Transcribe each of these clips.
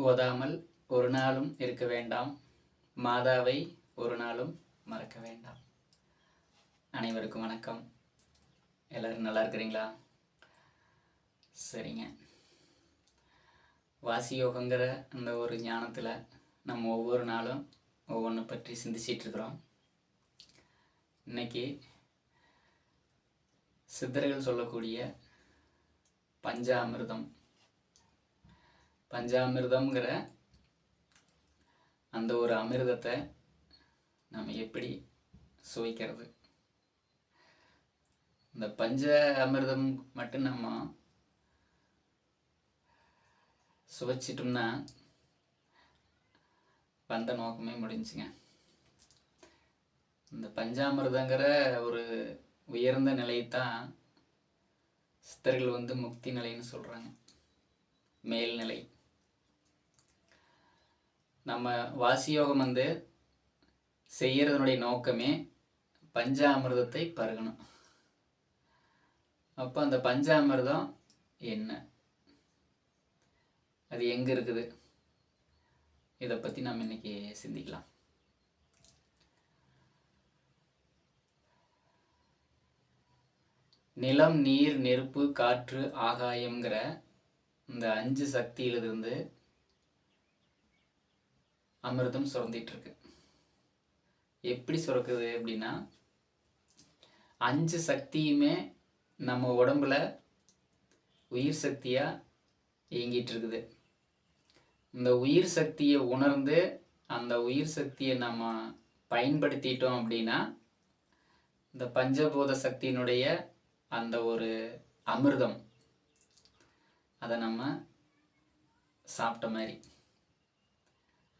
ஓதாமல் ஒரு நாளும் இருக்க வேண்டாம். மாதாவை ஒரு நாளும் மறக்க வேண்டாம். அனைவருக்கும் வணக்கம். எல்லோரும் நல்லா இருக்கிறீங்களா? சரிங்க. வாசி யோகங்கிற அந்த ஒரு ஞானத்தில் நம்ம ஒவ்வொரு நாளும் ஒவ்வொன்று பற்றி சிந்திச்சிட்ருக்குறோம் இன்றைக்கி சித்தர்கள் சொல்லக்கூடிய பஞ்சாமிர்தம் பஞ்சாமிர்தம்ங்கிற அந்த ஒரு அமிர்தத்தை நம்ம எப்படி சுவைக்கிறது? இந்த பஞ்ச அமிர்தம் மட்டும் நம்ம சுவைச்சிட்டோம்னா வந்த நோக்கமே முடிஞ்சுங்க. இந்த பஞ்சாமிர்தங்கிற ஒரு உயர்ந்த நிலையைத்தான் சித்தர்கள் வந்து முக்தி நிலைன்னு சொல்கிறாங்க மேல்நிலை. நம்ம வாசியோகம் வந்து செய்யறதனுடைய நோக்கமே பஞ்சாமிர்தத்தை பருகணும். அப்போ அந்த பஞ்சாமிர்தம் என்ன? அது எங்கே இருக்குது? இதை பற்றி நம்ம இன்னைக்கு சிந்திக்கலாம். நிலம் நீர் நெருப்பு காற்று ஆகாயங்கிற இந்த அஞ்சு சக்தியிலிருந்து அமிர்தம் சுரந்திட்டு இருக்கு எப்படி சுரக்குது அப்படின்னா அஞ்சு சக்தியுமே நம்ம உடம்புல உயிர் சக்தியாக இயங்கிட்டு இருக்குது இந்த உயிர் சக்தியை உணர்ந்து அந்த உயிர் சக்தியை நம்ம பயன்படுத்திட்டோம் அப்படின்னா இந்த பஞ்சபூத சக்தியினுடைய அந்த ஒரு அமிர்தம் அதை நம்ம சாப்பிட்ட மாதிரி.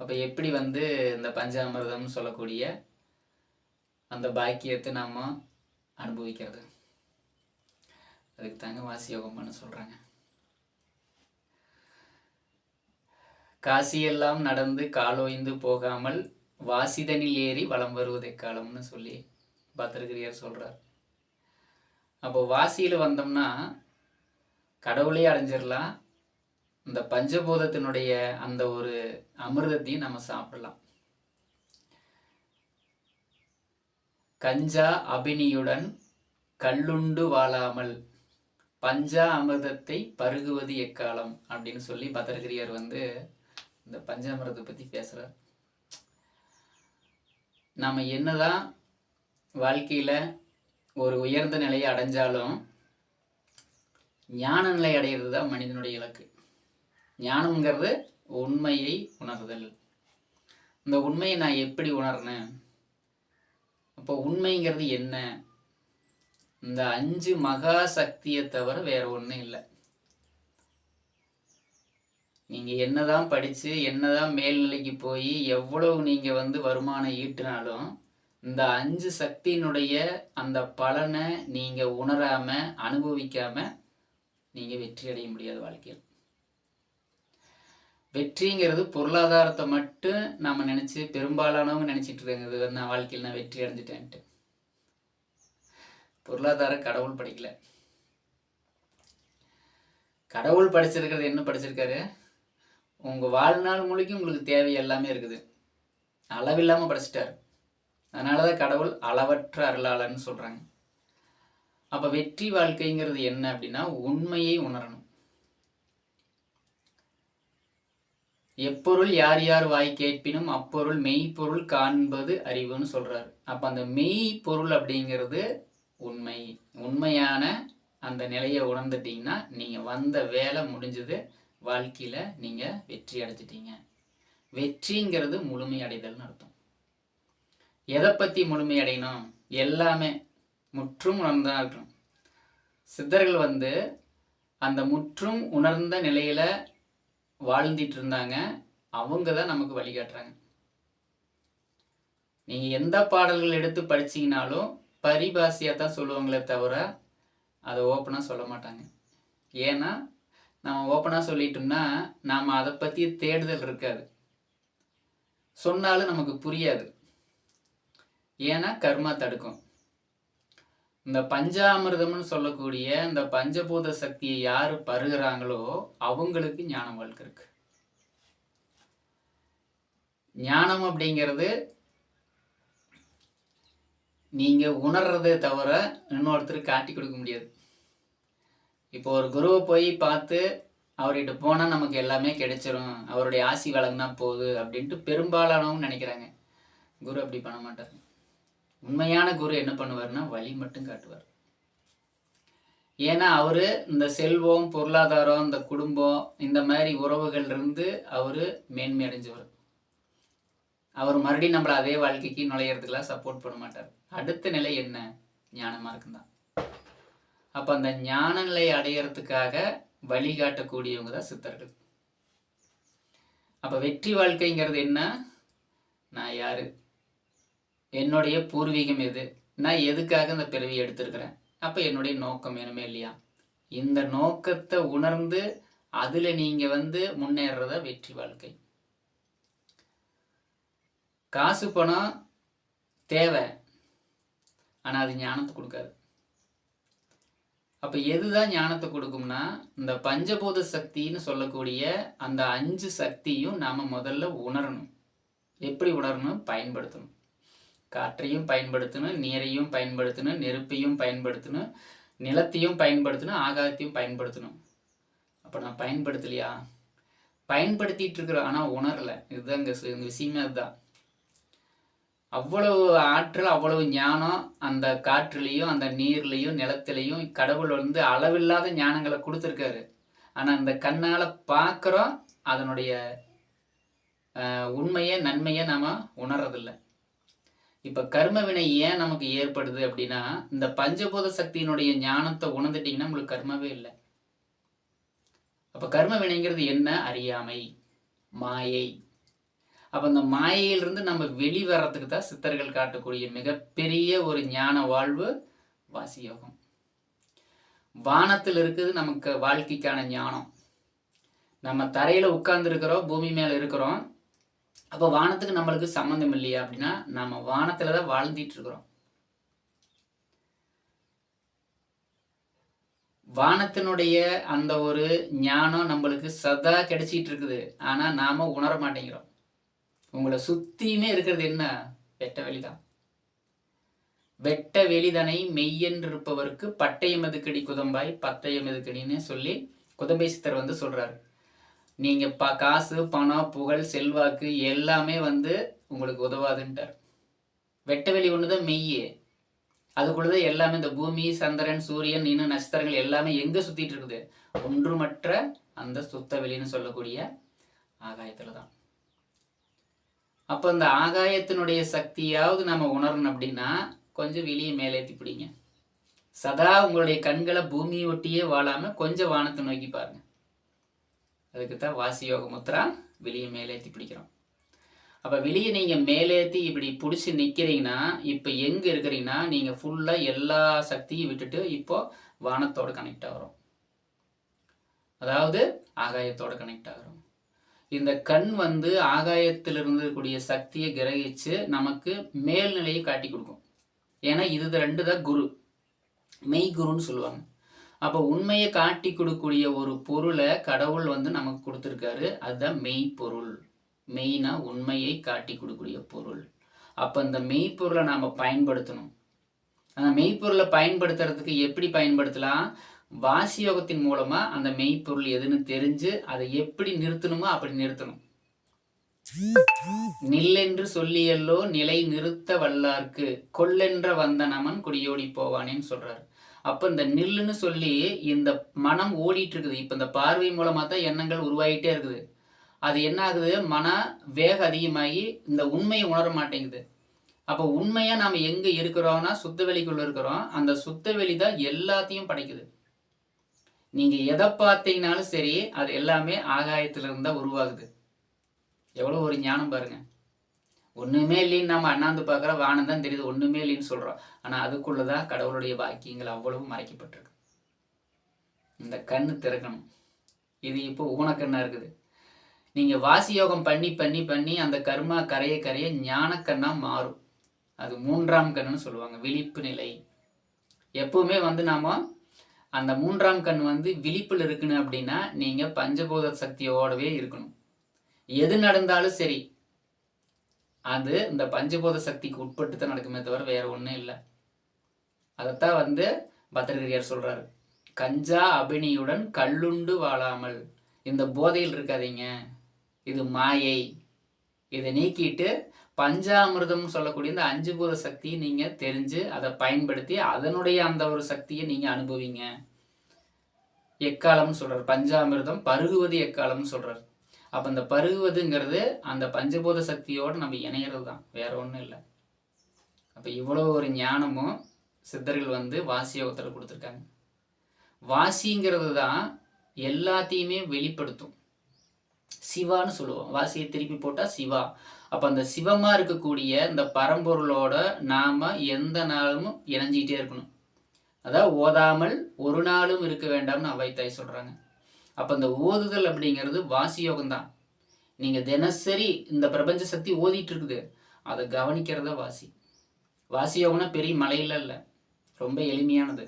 அப்போ எப்படி வந்து இந்த பஞ்சாமிர்தம்னு சொல்லக்கூடிய அந்த பாக்கியத்தை நாம் அனுபவிக்கிறது? அதுக்கு தாங்க வாசி யோகம் பண்ண சொல்கிறாங்க காசியெல்லாம் நடந்து காலோய்ந்து போகாமல் வாசிதனில் ஏறி வலம் வருவதை காலம்னு சொல்லி பத்திரகிரியார் சொல்கிறார் அப்போ வாசியில் வந்தோம்னா கடவுளே அடைஞ்சிடலாம் இந்த பஞ்சபூதத்தினுடைய அந்த ஒரு அமிர்தத்தையும் நம்ம சாப்பிடலாம். கஞ்சா அபினியுடன் கல்லுண்டு வாழாமல் பஞ்சா அமிர்தத்தை பருகுவது எக்காலம் அப்படின்னு சொல்லி பதர்கிரியார் வந்து இந்த பஞ்சாமிரத்தை பற்றி பேசுகிறார் நம்ம என்னதான் வாழ்க்கையில் ஒரு உயர்ந்த நிலையை அடைஞ்சாலும் ஞான நிலை அடையிறது தான் மனிதனுடைய இலக்கு. ஞானம்ங்கிறது உண்மையை உணர்தல். இந்த உண்மையை நான் எப்படி உணர்னேன் அப்போ உண்மைங்கிறது என்ன? இந்த அஞ்சு மகா சக்தியை தவிர வேற ஒன்றும் இல்லை. நீங்கள் என்னதான் படித்து என்னதான் மேல்நிலைக்கு போய் எவ்வளவு நீங்கள் வந்து வருமானம் ஈட்டினாலும் இந்த அஞ்சு சக்தியினுடைய அந்த பலனை நீங்கள் உணராமல் அனுபவிக்காமல் நீங்கள் வெற்றி அடைய முடியாது வாழ்க்கையில். வெற்றிங்கிறது பொருளாதாரத்தை மட்டும் நம்ம நினச்சி பெரும்பாலானவங்க நினச்சிட்டு இருக்காங்க இது நான் வாழ்க்கையில் நான் வெற்றி அடைஞ்சிட்டேன்ட்டு. பொருளாதார கடவுள் படிக்கல. கடவுள் படிச்சிருக்கிறது என்ன படிச்சிருக்காரு? உங்கள் வாழ்நாள் முழுக்க உங்களுக்கு தேவை எல்லாமே இருக்குது. அளவில்லாமல் படிச்சிட்டார். அதனால தான் கடவுள் அளவற்ற அருளாளன்னு சொல்கிறாங்க அப்போ வெற்றி வாழ்க்கைங்கிறது என்ன அப்படின்னா உண்மையை உணரணும். எப்பொருள் யார் யார் வாய் கேட்பினும் அப்பொருள் மெய்ப்பொருள் காண்பது அறிவுன்னு சொல்றாரு. அப்ப அந்த மெய் பொருள் அப்படிங்கிறது உண்மை. உண்மையான அந்த நிலையை உணர்ந்துட்டீங்கன்னா நீங்க வந்த வேலை முடிஞ்சது வாழ்க்கையில நீங்க வெற்றி அடைஞ்சிட்டீங்க. வெற்றிங்கிறது முழுமை அடைதல்னு அர்த்தம். எதை பத்தி முழுமை அடையணும்? எல்லாமே முற்றும் உணர்ந்தா இருக்கணும். சித்தர்கள் வந்து அந்த முற்றும் உணர்ந்த நிலையில வாழ்ந்துட்டு இருந்தாங்க அவங்க தான் நமக்கு வழிகாட்டுறாங்க. நீங்கள் எந்த பாடல்கள் எடுத்து படிச்சிங்கனாலும் பரிபாசியாக தான் சொல்லுவாங்களே தவிர அதை ஓப்பனாக சொல்ல மாட்டாங்க. ஏன்னா நம்ம ஓப்பனாக சொல்லிட்டோம்னா நாம் அதை பற்றி தேடுதல் இருக்காது. சொன்னாலும் நமக்கு புரியாது. ஏன்னா கர்மா தடுக்கும். இந்த பஞ்சாமிர்தம்னு சொல்லக்கூடிய இந்த பஞ்சபூத சக்தியை யார் பருகிறாங்களோ அவங்களுக்கு ஞானம் வாழ்க்கை இருக்கு ஞானம் அப்படிங்கிறது நீங்கள் உணர்றதே தவிர இன்னொருத்தர் காட்டி கொடுக்க முடியாது. இப்போ ஒரு குருவை போய் பார்த்து அவர்கிட்ட போனால் நமக்கு எல்லாமே கிடைச்சிரும் அவருடைய ஆசி வழங்கினா போகுது அப்படின்ட்டு பெரும்பாலானவங்க நினைக்கிறாங்க. குரு அப்படி பண்ண மாட்டார். உண்மையான குரு என்ன பண்ணுவார்னா வழி மட்டும் காட்டுவார். ஏன்னா அவர் இந்த செல்வம் பொருளாதாரம் இந்த குடும்பம் இந்த மாதிரி உறவுகள் இருந்து அவர் மேன்மை அடைஞ்சவர். அவர் மறுபடியும் நம்மளை அதே வாழ்க்கைக்கு நுழையிறதுக்கெல்லாம் சப்போர்ட் பண்ண மாட்டார். அடுத்த நிலை என்ன? ஞானமாக இருக்குதான். அப்போ அந்த ஞான நிலை அடையிறதுக்காக வழிகாட்டக்கூடியவங்க தான் சித்தர்கள். அப்போ வெற்றி வாழ்க்கைங்கிறது என்ன? நான் யாரு? என்னுடைய பூர்வீகம் எது? நான் எதுக்காக இந்த பிறவி எடுத்திருக்கிறேன்? அப்போ என்னுடைய நோக்கம் வேணுமே இல்லையா? இந்த நோக்கத்தை உணர்ந்து அதில் நீங்கள் வந்து முன்னேறத வெற்றி வாழ்க்கை. காசு பணம் தேவை. ஆனால் அது ஞானத்தை கொடுக்காது. அப்போ எதுதான் ஞானத்தை கொடுக்கும்னா இந்த பஞ்சபூத சக்தின்னு சொல்லக்கூடிய அந்த அஞ்சு சக்தியும் நாம் முதல்ல உணரணும். எப்படி உணரணும்? பயன்படுத்தணும். காற்றையும் பயன்படுத்தணும் நீரையும் பயன்படுத்தணும் நெருப்பையும் பயன்படுத்தணும் நிலத்தையும் பயன்படுத்தணும் ஆகாயத்தையும் பயன்படுத்தணும் அப்போ நான் பயன்படுத்தலையா? பயன்படுத்திட்டு இருக்கிறோம் ஆனால் உணரலை. இதுதான் இங்கே இந்த விஷயமே அதுதான். அவ்வளவு ஆற்றல் அவ்வளவு ஞானம் அந்த காற்றுலேயும் அந்த நீர்லேயும் நிலத்திலையும் கடவுள் வந்து அளவில்லாத ஞானங்களை கொடுத்துருக்காரு. ஆனால் அந்த கண்ணால் பார்க்குறோம் அதனுடைய உண்மையை நன்மையை நாம் உணர்றதில்லை. இப்போ கர்ம வினை ஏன் நமக்கு ஏற்படுது அப்படின்னா இந்த பஞ்சபூத சக்தியினுடைய ஞானத்தை உணர்ந்துட்டீங்கன்னா உங்களுக்கு கர்மவே இல்லை. அப்போ கர்ம வினைங்கிறது என்ன? அறியாமை மாயை. அப்போ அந்த மாயையிலிருந்து நம்ம வெளிவரத்துக்கு தான் சித்தர்கள் காட்டக்கூடிய மிகப்பெரிய ஒரு ஞான வாழ்வு வாசியோகம். வானத்தில் இருக்குது நமக்கு வாழ்க்கைக்கான ஞானம். நம்ம தரையில் உட்கார்ந்துருக்கிறோம் பூமி மேலே இருக்கிறோம் அப்போ வானத்துக்கு நம்மளுக்கு சம்மந்தம் இல்லையா அப்படின்னா நம்ம வானத்தில் தான் வாழ்ந்துட்டு இருக்கிறோம் வானத்தினுடைய அந்த ஒரு ஞானம் நம்மளுக்கு சதா கிடைச்சிட்டு இருக்குது ஆனால் நாம உணர மாட்டேங்கிறோம். உங்களை சுத்தியுமே இருக்கிறது என்ன? வெட்ட வெளிதான். வெட்ட வெளிதனை மெய்யென்றிருப்பவருக்கு பட்டயம் எதுக்கடி குதம்பாய்? பட்டயம் எதுக்கடின்னு சொல்லி குதம்பை சித்தர் வந்து சொல்றாரு. நீங்கள் ப காசு பணம் புகழ் செல்வாக்கு எல்லாமே வந்து உங்களுக்கு உதவாதுன்ட்டார். வெட்ட வெளி தான் மெய்யே. அதுக்குள்ளதான் எல்லாமே இந்த பூமி சந்திரன் சூரியன் இன்னும் நட்சத்திரங்கள் எல்லாமே எங்கே சுற்றிட்டு இருக்குது? ஒன்றுமற்ற அந்த சுத்த வெளின்னு சொல்லக்கூடிய ஆகாயத்தில் தான் அப்போ இந்த ஆகாயத்தினுடைய சக்தியாவது நம்ம உணரணும் அப்படின்னா கொஞ்சம் வெளியே மேலேற்றி பிடிங்க சதா உங்களுடைய கண்களை பூமியை ஒட்டியே வாழாமல் கொஞ்சம் வானத்தை நோக்கி பாருங்கள் அதுக்கு தான் வாசியோக முத்ரா வெளியே மேலேத்தி பிடிக்கிறோம். அப்போ வெளியே நீங்கள் மேலேத்தி இப்படி பிடிச்சி நிற்கிறீங்கன்னா இப்போ எங்கே இருக்கிறீங்கன்னா நீங்கள் ஃபுல்லாக எல்லா சக்தியும் விட்டுட்டு இப்போ வானத்தோடு கனெக்ட் ஆகிறோம். அதாவது ஆகாயத்தோடு கனெக்ட் ஆகிறோம். இந்த கண் வந்து ஆகாயத்தில் இருக்கக்கூடிய சக்தியை கிரகிச்சு நமக்கு மேல்நிலையை காட்டி கொடுக்கும். ஏன்னா இது ரெண்டு தான் குரு. மெய் குருன்னு சொல்லுவாங்க. அப்போ உண்மையை காட்டி கொடுக்கக்கூடிய ஒரு பொருளை கடவுள் வந்து நமக்கு கொடுத்துருக்காரு. அதுதான் மெய் பொருள் மெய்னா உண்மையை காட்டி கொடுக்கக்கூடிய பொருள். அப்போ இந்த மெய்ப்பொருளை நாம் பயன்படுத்தணும். அந்த மெய்ப்பொருளை பயன்படுத்துறதுக்கு எப்படி பயன்படுத்தலாம்? வாசியோகத்தின் மூலமா அந்த மெய்ப்பொருள் எதுன்னு தெரிஞ்சு அதை எப்படி நிறுத்தணுமோ அப்படி நிறுத்தணும். நில்லென்று சொல்லியல்லோ நிலை நிறுத்த வல்லார்க்கு. கொல்லென்ற வந்த நமன் குடியோடி போவானேன்னு சொல்றாரு. அப்போ இந்த நில்லுன்னு சொல்லி இந்த மனம் ஓடிட்டு இருக்குது இப்போ இந்த பார்வை மூலமாக தான் எண்ணங்கள் உருவாகிட்டே இருக்குது. அது என்ன ஆகுது? மன வேக அதிகமாகி இந்த உண்மையை உணர மாட்டேங்குது. அப்போ உண்மையாக நாம் எங்கே இருக்கிறோம்னா சுத்த வெளிக்குள்ளே இருக்கிறோம். அந்த சுத்த வெளி தான் எல்லாத்தையும் படைக்குது. நீங்கள் எதை பார்த்தீங்கனாலும் சரி அது எல்லாமே ஆகாயத்திலிருந்து தான் உருவாகுது. எவ்வளோ ஒரு ஞானம் பாருங்கள் ஒன்றுமே இல்லைன்னு நம்ம அண்ணாந்து பார்க்குற வானம் தான் தெரியுது. ஒன்றுமே இல்லைன்னு சொல்கிறோம் ஆனால் அதுக்குள்ளே தான் கடவுளுடைய பாக்கியங்கள் அவ்வளவு மறைக்கப்பட்டிருக்கு. இந்த கண்ணு திறக்கணும். இது இப்போ ஊனக்கண்ணாக இருக்குது. நீங்கள் வாசி யோகம் பண்ணி பண்ணி பண்ணி அந்த கர்மா கரைய கரைய ஞானக்கண்ணாக மாறும். அது மூன்றாம் கண்ணுன்னு சொல்லுவாங்க. விழிப்பு நிலை. எப்பவுமே வந்து நாம் அந்த மூன்றாம் கண் வந்து விழிப்பில் இருக்குன்னு அப்படின்னா நீங்கள் பஞ்சபூத சக்தியோடவே இருக்கணும். எது நடந்தாலும் சரி அது இந்த பஞ்சபூத சக்திக்கு உட்பட்டு தான் நடக்குமே தவிர வேற ஒன்றும் இல்லை. அதைத்தான் வந்து பத்திரகிரியார் சொல்கிறாரு கஞ்சா அபினியுடன் கல்லுண்டு வாழாமல். இந்த போதையில் இருக்காதீங்க. இது மாயை. இதை நீக்கிட்டு பஞ்சாமிர்தம் சொல்லக்கூடிய இந்த அஞ்சு பூத சக்தியை நீங்கள் தெரிஞ்சு அதை பயன்படுத்தி அதனுடைய அந்த ஒரு சக்தியை நீங்கள் அனுபவிங்க. எக்காலம்னு சொல்கிறார் பஞ்சாமிர்தம் பருகுவது எக்காலம்னு சொல்கிறார் அப்போ இந்த பருகுவதுங்கிறது அந்த பஞ்சபூத சக்தியோடு நம்ம இணையிறது தான் வேற ஒன்றும் இல்லை. அப்போ இவ்வளோ ஒரு ஞானமும் சித்தர்கள் வந்து வாசி யோகத்தில் கொடுத்துருக்காங்க. வாசிங்கிறது தான் எல்லாத்தையுமே வெளிப்படுத்தும். சிவான்னு சொல்லுவோம். வாசியை திருப்பி போட்டால் சிவா. அப்போ அந்த சிவமாக இருக்கக்கூடிய இந்த பரம்பொருளோட நாம் எந்த நாளும் இணைஞ்சிக்கிட்டே இருக்கணும். அதாவது ஓதாமல் ஒரு நாளும் இருக்க வேண்டாம்னு அவைத்தாய் சொல்கிறாங்க அப்போ இந்த ஓதுதல் அப்படிங்கிறது வாசி யோகம் தான் நீங்கள் தினசரி இந்த பிரபஞ்ச சக்தி ஓதிட்டு இருக்குது. அதை கவனிக்கிறத வாசி. வாசி யோகம்னா பெரிய மலையில இல்லை. ரொம்ப எளிமையானது.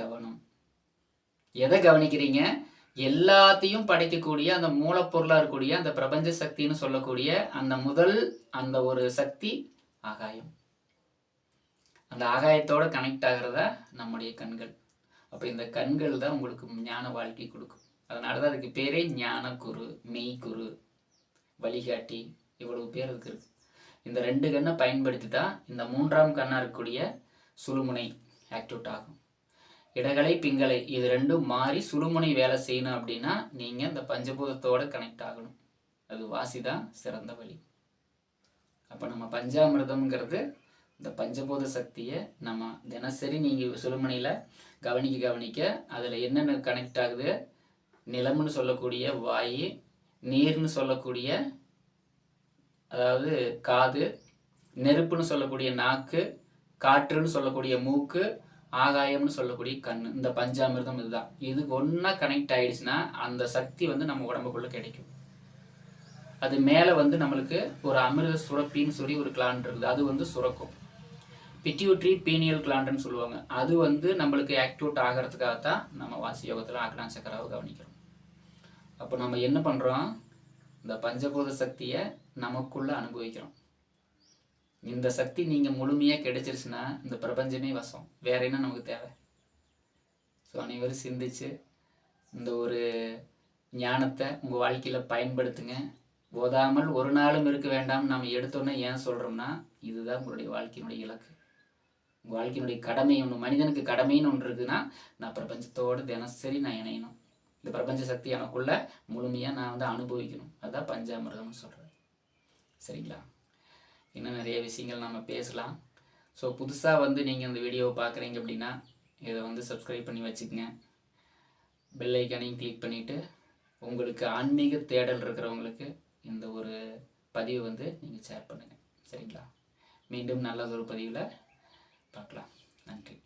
கவனம். எதை கவனிக்கிறீங்க? எல்லாத்தையும் படைக்கக்கூடிய அந்த மூலப்பொருளாக இருக்கக்கூடிய அந்த பிரபஞ்ச சக்தின்னு சொல்லக்கூடிய அந்த முதல் அந்த ஒரு சக்தி ஆகாயம். அந்த ஆகாயத்தோடு கனெக்ட் ஆகிறதா நம்முடைய கண்கள். அப்போ இந்த கண்கள் தான் உங்களுக்கு ஞான வாழ்க்கை கொடுக்கும். அதனால தான் அதுக்கு பேரே ஞான குரு மெய் குரு வழிகாட்டி இவ்வளவு பேர் இருக்கு இந்த ரெண்டு கண்ணை பயன்படுத்தி தான் இந்த மூன்றாம் கண்ணாக இருக்கக்கூடிய சுழுமுனை ஆக்டிவேட் ஆகும். இடகலை பிங்களை இது ரெண்டும் மாறி சுழுமுனை வேலை செய்யணும் அப்படின்னா நீங்கள் இந்த பஞ்சபூதத்தோட கனெக்ட் ஆகணும். அது வாசி தான் சிறந்த வழி. அப்போ நம்ம பஞ்சாமிரதம்ங்கிறது இந்த பஞ்சபூத சக்தியை நம்ம தினசரி நீங்கள் சுழுமுனையில் கவனிக்க கவனிக்க அதில் என்னென்ன கனெக்ட் ஆகுது? நிலம்னு சொல்லக்கூடிய வாயு நீர்னு சொல்லக்கூடிய அதாவது காது நெருப்புன்னு சொல்லக்கூடிய நாக்கு காற்றுன்னு சொல்லக்கூடிய மூக்கு ஆகாயம்னு சொல்லக்கூடிய கண் இந்த பஞ்சாமிர்தம் இதுதான். இது ஒன்றா கனெக்ட் ஆயிடுச்சுன்னா அந்த சக்தி வந்து நம்ம உடம்புக்குள்ளே கிடைக்கும். அது மேலே வந்து நம்மளுக்கு ஒரு அமிர்த சுரப்பின்னு சொல்லி ஒரு கிளான் இருக்குது. அது வந்து சுரக்கும். பிட்யூட்ரி பீனியல் கிளாண்டுன்னு சொல்லுவாங்க. அது வந்து நம்மளுக்கு ஆக்டிவேட் ஆகிறதுக்காக தான் நம்ம வாசி யோகத்தில் ஆக்டான் சக்கராவை கவனிக்கிறோம். அப்போ நம்ம என்ன பண்ணுறோம் இந்த பஞ்சபூத சக்தியை நமக்குள்ளே அனுபவிக்கிறோம். இந்த சக்தி நீங்கள் முழுமையாக கிடைச்சிருச்சுன்னா இந்த பிரபஞ்சமே வசம். வேற என்ன நமக்கு தேவை? ஸோ அனைவரும் சிந்திச்சு இந்த ஒரு ஞானத்தை உங்கள் வாழ்க்கையில் பயன்படுத்துங்க. ஓதாமல் ஒரு நாளும் இருக்க வேண்டாம் நம்ம எடுத்தோன்னே ஏன் சொல்கிறோம்னா இதுதான் உங்களுடைய வாழ்க்கையினுடைய இலக்கு. உங்கள் வாழ்க்கையினுடைய கடமை ஒன்று மனிதனுக்கு கடமைன்னு ஒன்று இருக்குன்னா நான் பிரபஞ்சத்தோடு தினசரி நான் இணையணும். இந்த பிரபஞ்ச சக்தி எனக்குள்ள முழுமையாக நான் வந்து அனுபவிக்கணும். அதுதான் பஞ்சாமிரதம்னு சொல்கிறேன் சரிங்களா? இன்னும் நிறைய விஷயங்கள் நம்ம பேசலாம். ஸோ புதுசாக வந்து நீங்கள் இந்த வீடியோவை பார்க்குறீங்க அப்படின்னா இதை வந்து சப்ஸ்கிரைப் பண்ணி வச்சுக்கோங்க. பெல் ஐக்கானையும் கிளிக் பண்ணிவிட்டு உங்களுக்கு ஆன்மீக தேடல் இருக்கிறவங்களுக்கு இந்த ஒரு பதிவு வந்து நீங்கள் ஷேர் பண்ணுங்கள் சரிங்களா? மீண்டும் நல்லதொரு பதிவில் பார்க்கலாம். நன்றி.